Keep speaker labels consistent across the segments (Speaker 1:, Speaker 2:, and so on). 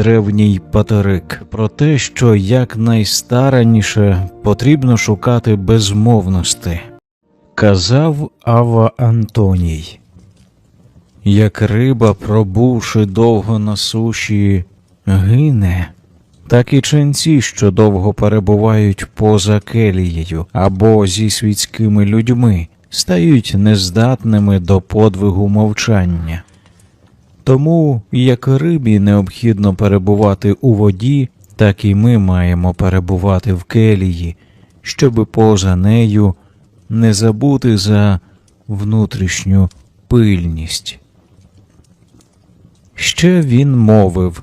Speaker 1: древній патерик про те, що якнайстараніше потрібно шукати безмовності, казав Ава Антоній. Як риба, пробувши довго на суші, гине, так і ченці, що довго перебувають поза келією або зі світськими людьми, стають нездатними до подвигу мовчання. Тому як рибі необхідно перебувати у воді, так і ми маємо перебувати в келії, щоби поза нею не забути за внутрішню пильність. Ще він мовив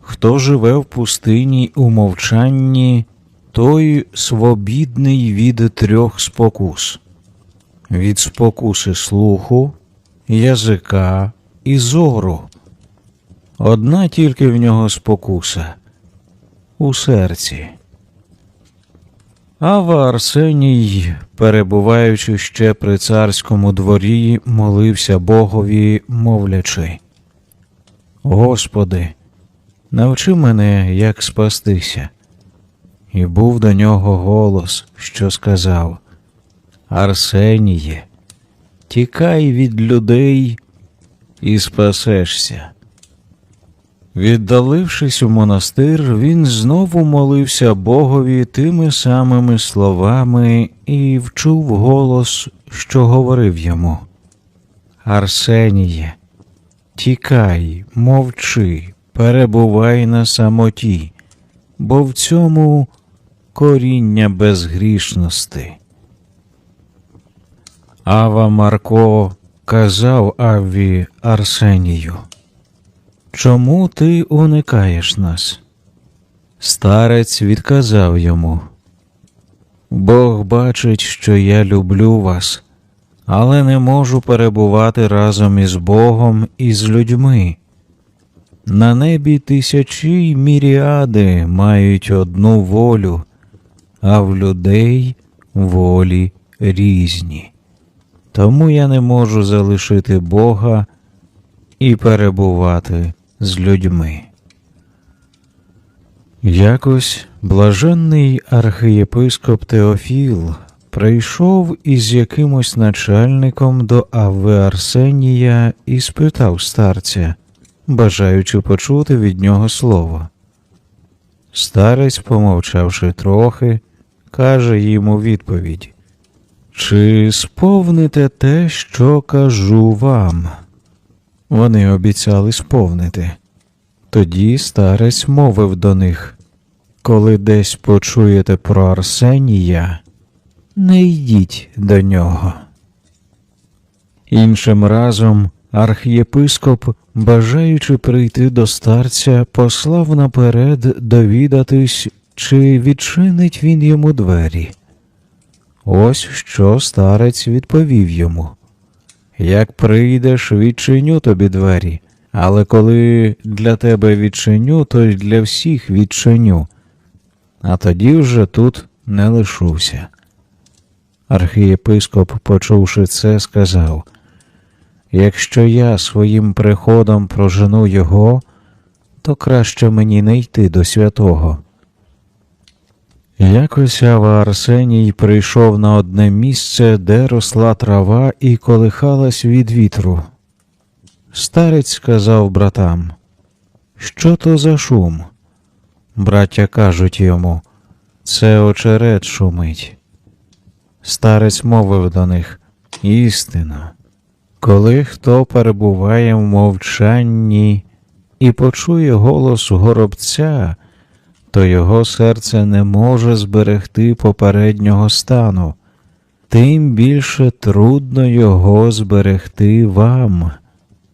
Speaker 1: Хто живе в пустині у мовчанні, той свобідний від трьох спокус від спокуси слуху, язика і зору. Одна тільки в нього спокуса у серці. Ава Арсеній, перебуваючи ще при царському дворі, молився Богові, мовлячи Господи, навчи мене, як спастися. І був до нього голос, що сказав Арсеніє, тікай від людей і спасешся. Віддалившись у монастир, він знову молився Богові тими самими словами і вчув голос, що говорив йому Арсеніє, тікай, мовчи, перебувай на самоті, бо в цьому коріння безгрішності. Ава Марко казав Авві Арсенію. Чому ти уникаєш нас? Старець відказав йому. Бог бачить, що я люблю вас, але не можу перебувати разом із Богом і з людьми. На небі тисячі й міріади мають одну волю, а в людей волі різні. Тому я не можу залишити Бога і перебувати з людьми. Якось блаженний архієпископ Теофіл прийшов із якимось начальником до Ави Арсенія і спитав старця, бажаючи почути від нього слово. Старець, помовчавши трохи, каже йому відповідь Чи сповните те, що кажу вам? Вони обіцяли сповнити. Тоді старець мовив до них Коли десь почуєте про Арсенія, не йдіть до нього. Іншим разом архієпископ, бажаючи прийти до старця, послав наперед довідатись, чи відчинить він йому двері. Ось що старець відповів йому. Як прийдеш, відчиню тобі двері, але коли для тебе відчиню, то й для всіх відчиню, а тоді вже тут не лишуся. Архієпископ, почувши це, сказав Якщо я своїм приходом прожену його, то краще мені не йти до святого. Якось Ава Арсеній прийшов на одне місце, де росла трава і колихалась від вітру. Старець сказав братам, що то за шум? Браття кажуть йому, це очерет шумить. Старець мовив до них істина, коли хто перебуває в мовчанні і почує голос горобця, то його серце не може зберегти попереднього стану, тим більше трудно його зберегти вам,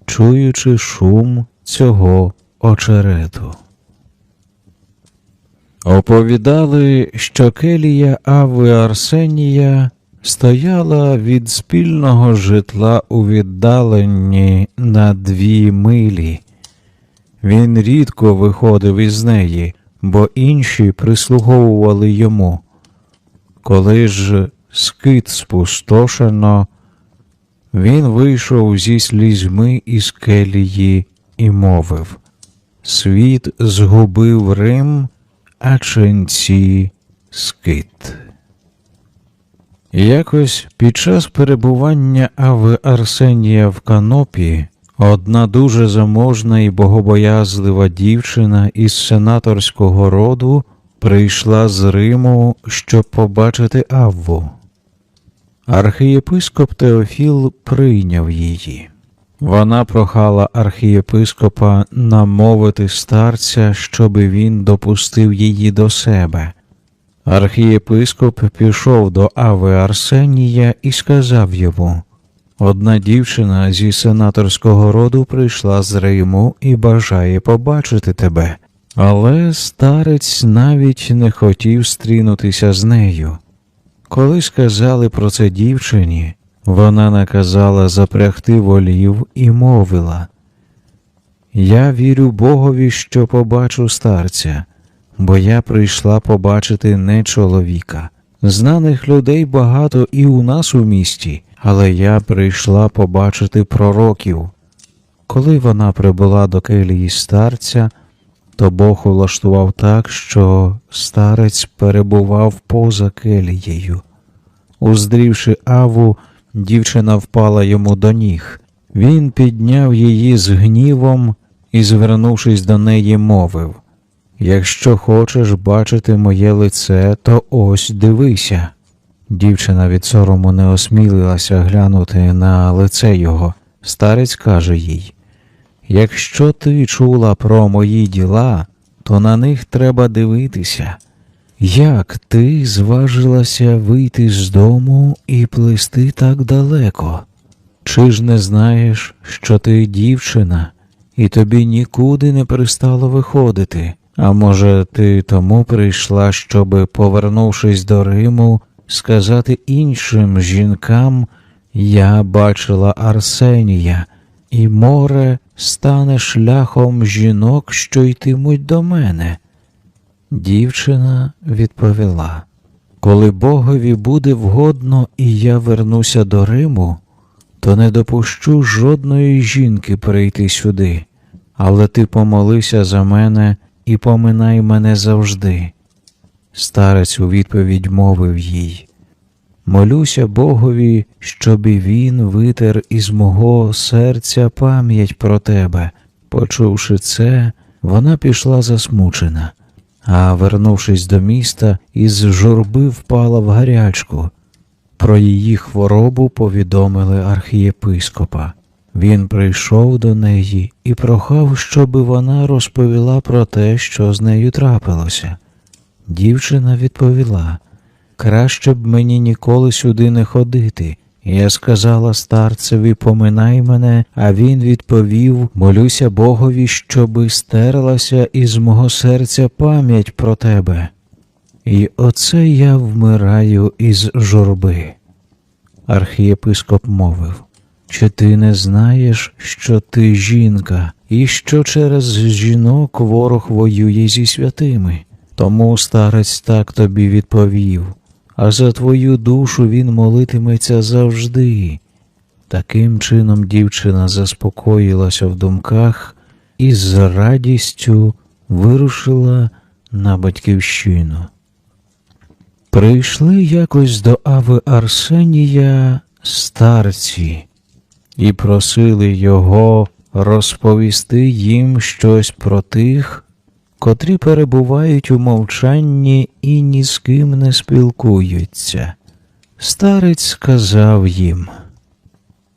Speaker 1: чуючи шум цього очерету. Оповідали, що келія Ави Арсенія стояла від спільного житла у віддаленні на дві милі. Він рідко виходив із неї, бо інші прислуговували йому. Коли ж скит спустошено, він вийшов зі слізьми із келії і мовив світ згубив Рим, а ченці скит. Якось під час перебування Ави Арсенія в канопі одна дуже заможна і богобоязлива дівчина із сенаторського роду прийшла з Риму, щоб побачити Авву. Архієпископ Теофіл прийняв її. Вона прохала архієпископа намовити старця, щоби він допустив її до себе. Архієпископ пішов до Ави Арсенія і сказав йому Одна дівчина зі сенаторського роду прийшла з Риму і бажає побачити тебе. Але старець навіть не хотів стрінутися з нею. Коли сказали про це дівчині, вона наказала запрягти волів і мовила Я вірю Богові, що побачу старця, бо я прийшла побачити не чоловіка. Знаних людей багато і у нас у місті, але я прийшла побачити пророків. Коли вона прибула до келії старця, то Бог улаштував так, що старець перебував поза келією. Уздрівши Аву, дівчина впала йому до ніг. Він підняв її з гнівом і, звернувшись до неї, мовив Якщо хочеш бачити моє лице, то ось дивися. Дівчина від сорому не осмілилася глянути на лице його. Старець каже їй Якщо ти чула про мої діла, то на них треба дивитися. Як ти зважилася вийти з дому і плисти так далеко? Чи ж не знаєш, що ти дівчина, і тобі нікуди не пристало виходити? А може, ти тому прийшла, щоби, повернувшись до Риму, сказати іншим жінкам Я бачила Арсенія, і море стане шляхом жінок, що йтимуть до мене. Дівчина відповіла Коли Богові буде вгодно, і я вернуся до Риму, то не допущу жодної жінки прийти сюди, але ти помолися за мене і поминай мене завжди. Старець у відповідь мовив їй Молюся Богові, щоб він витер із мого серця пам'ять про тебе. Почувши це, вона пішла засмучена, а вернувшись до міста, із журби впала в гарячку. Про її хворобу повідомили архієпископа. Він прийшов до неї і прохав, щоби вона розповіла про те, що з нею трапилося. Дівчина відповіла краще б мені ніколи сюди не ходити. Я сказала старцеві, поминай мене, а він відповів молюся Богові, щоби стерлася із мого серця пам'ять про тебе. І оце я вмираю із журби. Архієпископ мовив чи ти не знаєш, що ти жінка, і що через жінок ворог воює зі святими? Тому старець так тобі відповів, а за твою душу він молитиметься завжди. Таким чином дівчина заспокоїлася в думках і з радістю вирушила на батьківщину. Прийшли якось до Ави Арсенія старці і просили його розповісти їм щось про тих, котрі перебувають у мовчанні і ні з ким не спілкуються. Старець сказав їм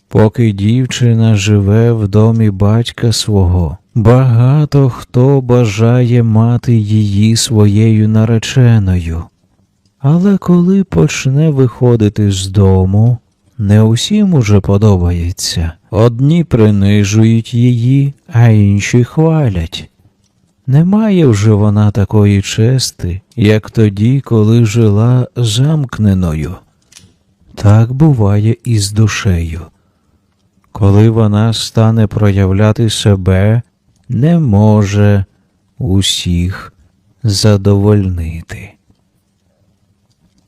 Speaker 1: Поки дівчина живе в домі батька свого, багато хто бажає мати її своєю нареченою. Але коли почне виходити з дому, не усім уже подобається. Одні принижують її, а інші хвалять. Немає вже вона такої чести, як тоді, коли жила замкненою. Так буває і з душею. Коли вона стане проявляти себе, не може усіх задовольнити.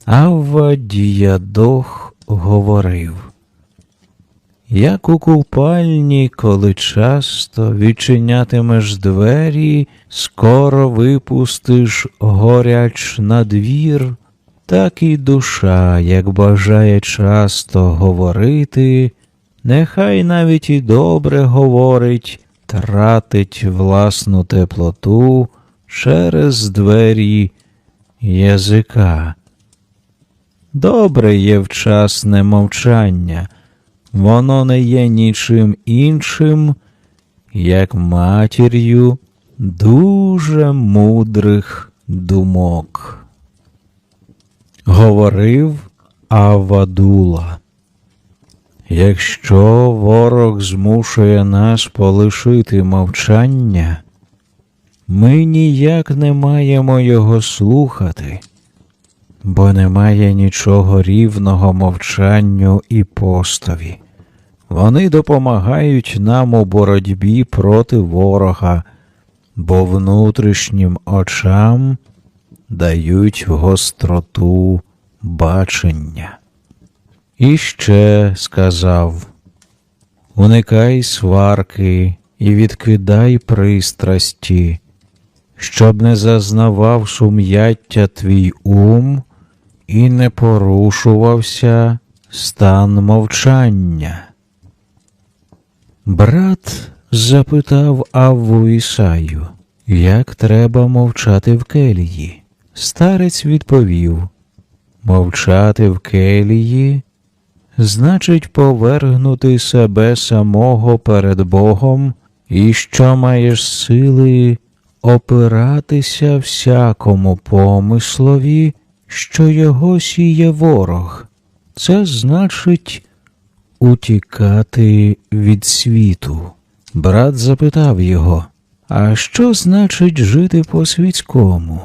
Speaker 1: Авва Діядох говорив як у купальні, коли часто відчинятимеш двері, скоро випустиш горяч на двір, так і душа, як бажає часто говорити, нехай навіть і добре говорить, тратить власну теплоту через двері язика. Добре є вчасне мовчання, воно не є нічим іншим, як матір'ю дуже мудрих думок. Говорив Авадула. Якщо ворог змушує нас полишити мовчання, ми ніяк не маємо його слухати, бо немає нічого рівного мовчанню і постові. Вони допомагають нам у боротьбі проти ворога, бо внутрішнім очам дають гостроту бачення. І ще сказав Уникай сварки і відкидай пристрасті, щоб не зазнавав сум'яття твій ум і не порушувався стан мовчання. Брат запитав Авву Ісаю, як треба мовчати в келії. Старець відповів Мовчати в келії значить повергнути себе самого перед Богом, і що маєш сили опиратися всякому помислові, що його сіє ворог. Це значить утікати від світу. Брат запитав його, а що значить жити по світському?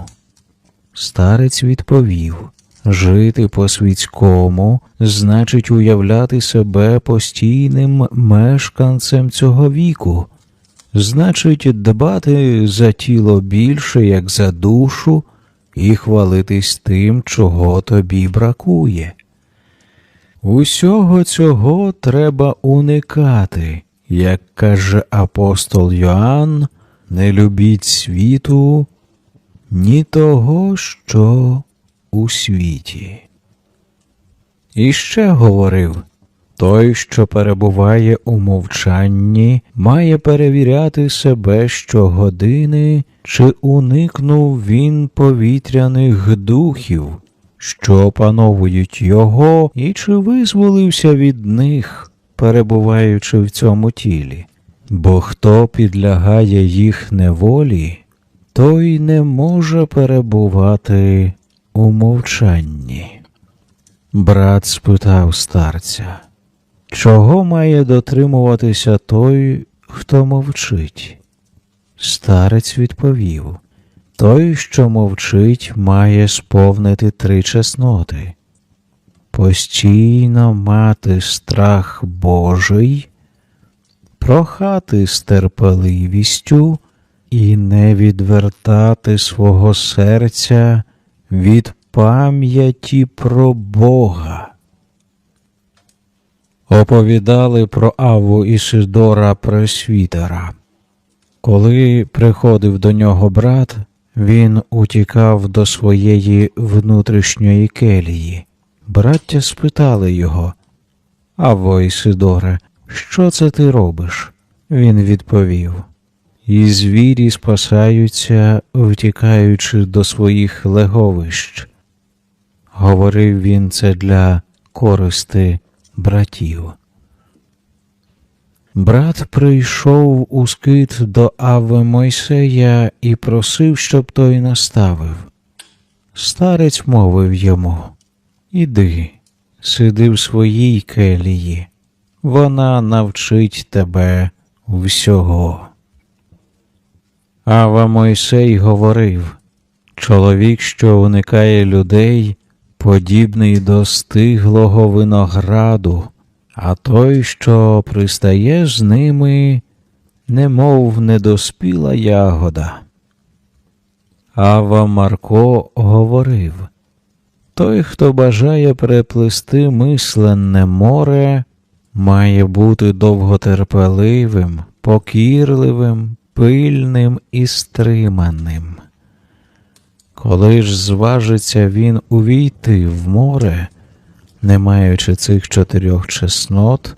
Speaker 1: Старець відповів Жити по світському значить уявляти себе постійним мешканцем цього віку, значить дбати за тіло більше, як за душу, і хвалитись тим, чого тобі бракує. Усього цього треба уникати, як каже апостол Йоанн, не любіть світу, ні того, що у світі. І ще говорив той, що перебуває у мовчанні, має перевіряти себе щогодини, чи уникнув він повітряних духів, що опановують його, і чи визволився від них, перебуваючи в цьому тілі. Бо хто підлягає їх неволі, той не може перебувати у мовчанні. Брат спитав старця, чого має дотримуватися той, хто мовчить? Старець відповів той, що мовчить, має сповнити три чесноти, постійно мати страх Божий, прохати з терпеливістю і не відвертати свого серця від пам'яті про Бога. Оповідали про Аву Ісидора Пресвітера. Коли приходив до нього брат, він утікав до своєї внутрішньої келії. Браття спитали його Аво Ісидоре, що це ти робиш? Він відповів і звірі спасаються, втікаючи до своїх леговищ. Говорив він це для користи братів. Брат прийшов у скит до Ави Мойсея і просив, щоб той наставив. Старець мовив йому Іди, сиди в своїй келії, вона навчить тебе всього. Ава Мойсей говорив чоловік, що уникає людей, подібний до стиглого винограду, а той, що пристає з ними, немов недоспіла ягода. Ава Марко говорив той, хто бажає переплисти мисленне море, має бути довготерпеливим, покірливим, пильним і стриманим. Коли ж зважиться він увійти в море, не маючи цих чотирьох чеснот,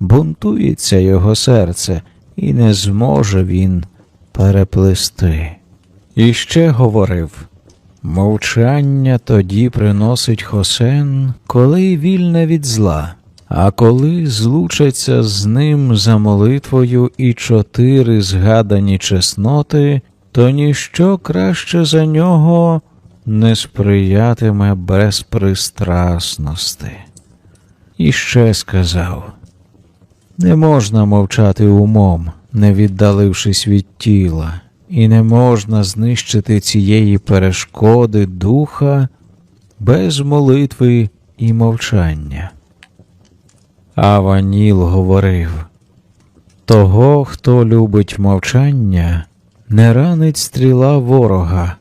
Speaker 1: бунтується його серце, і не зможе він переплисти. І ще говорив мовчання тоді приносить Хосен, коли вільне від зла, а коли злучаться з ним за молитвою і чотири згадані чесноти, то ніщо краще за нього не сприятиме безпристрасності. І ще сказав не можна мовчати умом, не віддалившись від тіла, і не можна знищити цієї перешкоди духа без молитви і мовчання. Аваніл говорив того, хто любить мовчання, не ранить стріла ворога,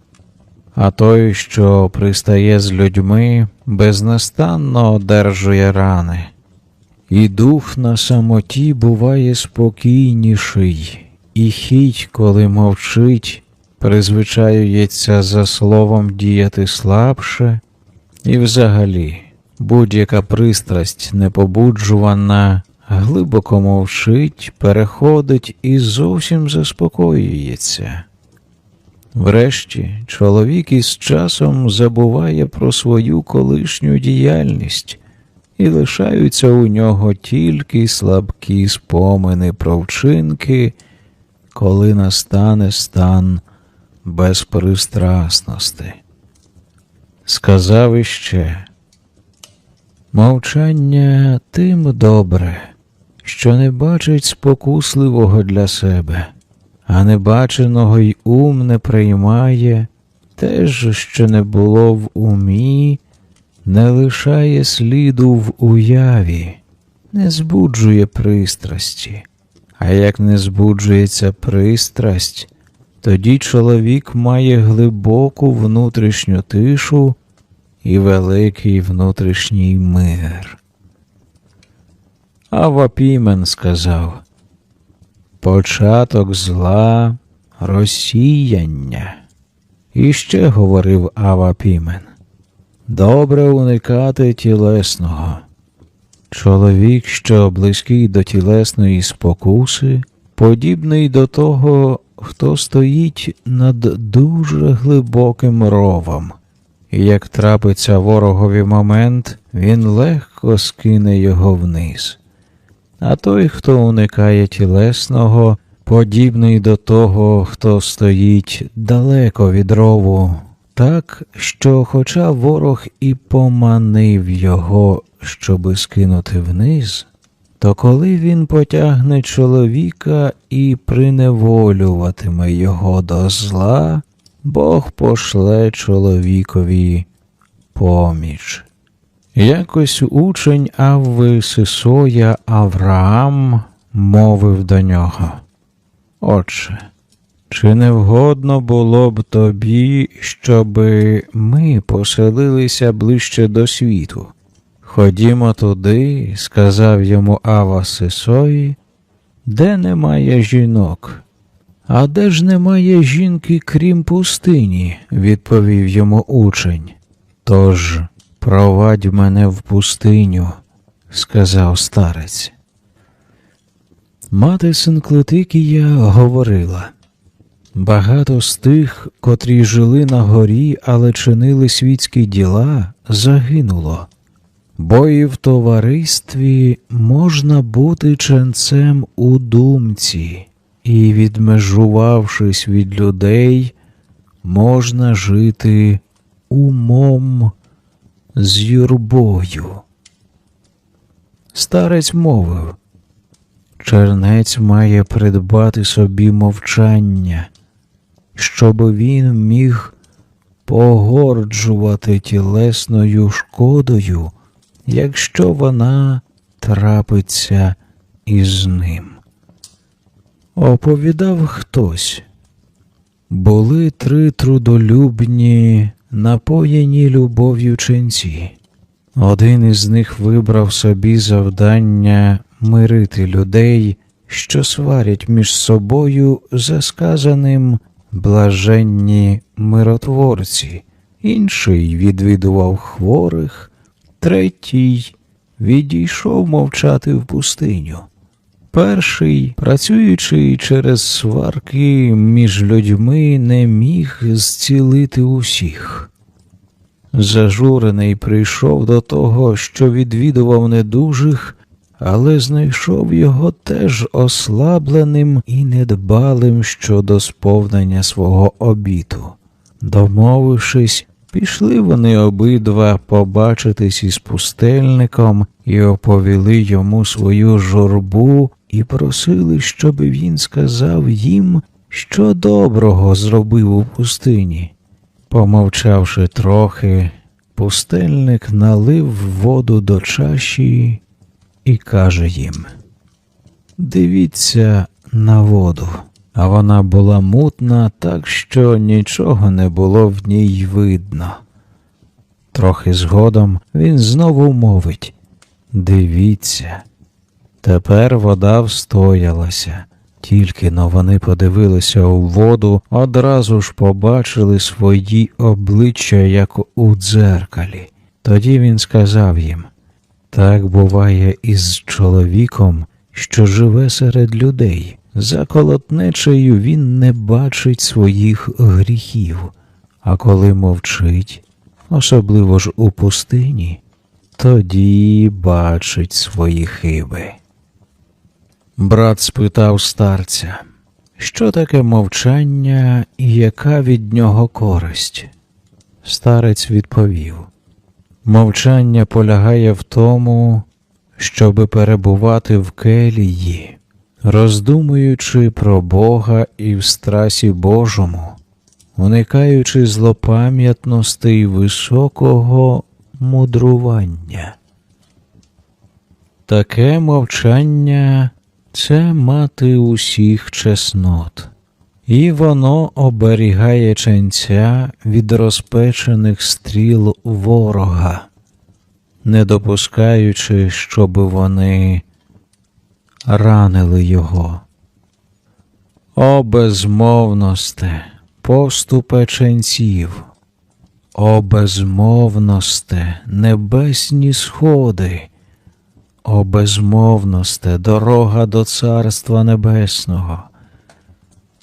Speaker 1: а той, що пристає з людьми, безнастанно одержує рани. І дух на самоті буває спокійніший, і хіть, коли мовчить, призвичаюється за словом діяти слабше, і взагалі будь-яка пристрасть непобуджувана, глибоко мовчить, переходить і зовсім заспокоюється. Врешті, чоловік із часом забуває про свою колишню діяльність і лишаються у нього тільки слабкі спомини про вчинки, коли настане стан безпристрасності. Сказав іще мовчання тим добре, що не бачить спокусливого для себе, а небаченого й ум не приймає, теж, що не було в умі, не лишає сліду в уяві, не збуджує пристрасті. А як не збуджується пристрасть, тоді чоловік має глибоку внутрішню тишу і великий внутрішній мир. Авапімен сказав Початок зла розсіяння. І ще говорив Авапімен Добре уникати тілесного. Чоловік, що близький до тілесної спокуси, подібний до того, хто стоїть над дуже глибоким ровом, і як трапиться ворогові момент, він легко скине його вниз. А той, хто уникає тілесного, подібний до того, хто стоїть далеко від рову, так, що, хоча ворог і поманив його, щоби скинути вниз, то коли він потягне чоловіка і приневолюватиме його до зла, Бог пошле чоловікові поміч. Якось учень Авви Сисоя Авраам мовив до нього Отче, чи не вгодно було б тобі, щоби ми поселилися ближче до світу? Ходімо туди, сказав йому Ава Сисої, де немає жінок. А де ж немає жінки, крім пустині, відповів йому учень. Тож провадь мене в пустиню, сказав старець. Мати Синклетикія говорила багато з тих, котрі жили на горі, але чинили світські діла, загинуло, бо і в товаристві можна бути ченцем у думці, і, відмежувавшись від людей, можна жити умом з юрбою. Старець мовив Чернець має придбати собі мовчання, щоб він міг погорджувати тілесною шкодою, якщо вона трапиться із ним. Оповідав хтось. Були три трудолюбні, напоєні любов'ю ченці. Один із них вибрав собі завдання мирити людей, що сварять між собою за сказаним блаженні миротворці, інший відвідував хворих, третій відійшов мовчати в пустиню. Перший, працюючи через сварки між людьми, не міг зцілити усіх. Зажурений прийшов до того, що відвідував недужих, але знайшов його теж ослабленим і недбалим щодо сповнення свого обіту. Домовившись, пішли вони обидва побачитись із пустельником і оповіли йому свою журбу і просили, щоб він сказав їм, що доброго зробив у пустині. Помовчавши трохи, пустельник налив воду до чаші і каже їм: Дивіться на воду. А вона була мутна, так що нічого не було в ній видно. Трохи згодом він знову мовить Дивіться. Тепер вода встоялася. Тільки но вони подивилися у воду, одразу ж побачили свої обличчя, як у дзеркалі. Тоді він сказав їм так буває із чоловіком, що живе серед людей. За колотнечею він не бачить своїх гріхів, а коли мовчить, особливо ж у пустині, тоді бачить свої хиби. Брат спитав старця, що таке мовчання і яка від нього користь? Старець відповів Мовчання полягає в тому, щоби перебувати в келії, роздумуючи про Бога і в страсі Божому, уникаючи злопам'ятностей високого мудрування. Таке мовчання це мати усіх чеснот, і воно оберігає ченця від розпечених стріл ворога, не допускаючи, щоб вони ранили його. О безмовносте, поступе ченців, о безмовносте, небесні сходи. О безмовносте, дорога до Царства Небесного.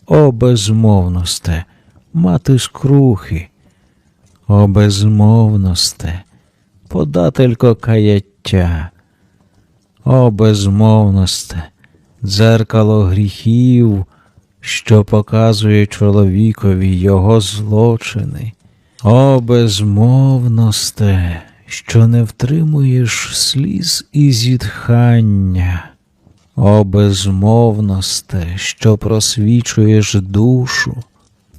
Speaker 1: О безмовносте, мати скрухи, о безмовносте, подателько каяття, о безмовносте, дзеркало гріхів, що показує чоловікові його злочини, о безмовносте, що не втримуєш сліз і зітхання, о безмовносте, що просвічуєш душу,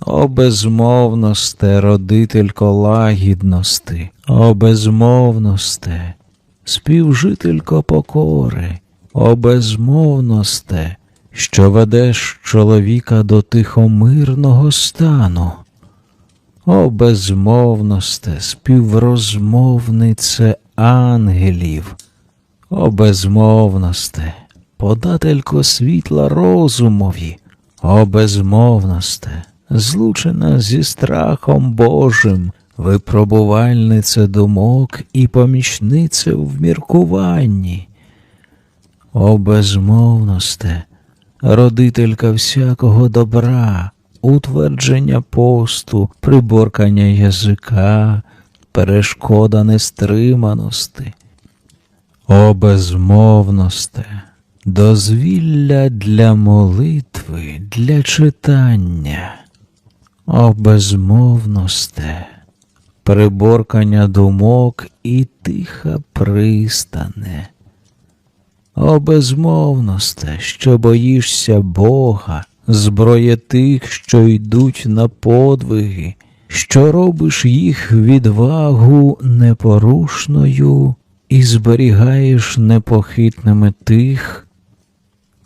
Speaker 1: о безмовносте, родителько лагідності, о безмовносте, співжителько покори, о безмовносте, що ведеш чоловіка до тихомирного стану. О безмовносте, співрозмовнице ангелів, о безмовносте, подателько світла розумові, о безмовносте, злучена зі страхом Божим, випробувальнице думок і помічнице в міркуванні. О безмовносте, родителька всякого добра утвердження посту, приборкання язика, перешкода нестриманості, о безмовносте, дозвілля для молитви, для читання, о безмовносте, приборкання думок і тиха пристане. О безмовносте, що боїшся Бога, зброя тих, що йдуть на подвиги, що робиш їх відвагу непорушною і зберігаєш непохитними тих,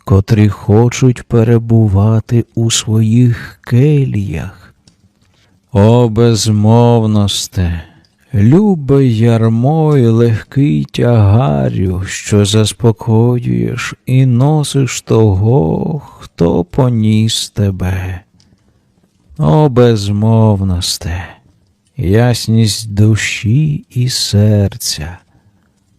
Speaker 1: котрі хочуть перебувати у своїх келіях. О безмовносте, Любе ярмо й легкий тягарю, що заспокоюєш і носиш того, хто поніс тебе. О, безмовносте, ясність душі і серця,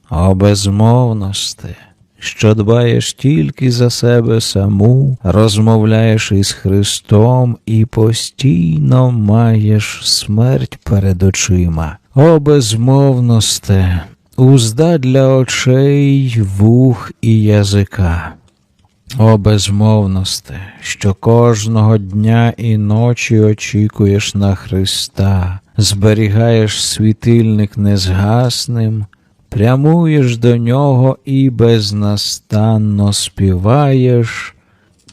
Speaker 1: о безмовносте, що дбаєш тільки за себе саму, розмовляєш із Христом і постійно маєш смерть перед очима. О безмовносте, узда для очей, вух і язика. О безмовносте, що кожного дня і ночі очікуєш на Христа, зберігаєш світильник незгасним, прямуєш до нього і безнастанно співаєш.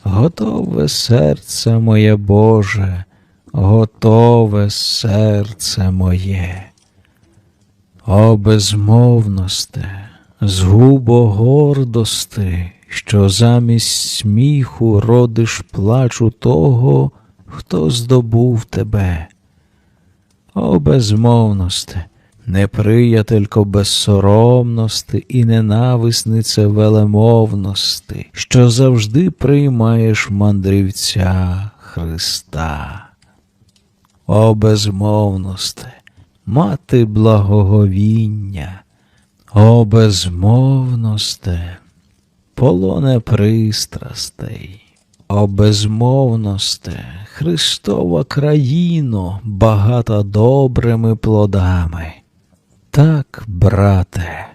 Speaker 1: Готове серце моє Боже, готове серце моє. О безмовносте, згубо гордости, що замість сміху родиш плачу того, хто здобув тебе. О безмовносте, неприятелько безсоромності і ненависнице велемовності, що завжди приймаєш мандрівця Христа. О безмовносте, мати благоговіння, о безмовносте, полоне пристрастей, о безмовносте, Христова країно, багата добрими плодами. Так, брате,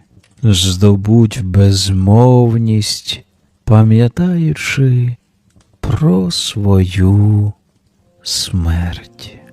Speaker 1: здобудь безмовність, пам'ятаючи про свою смерть.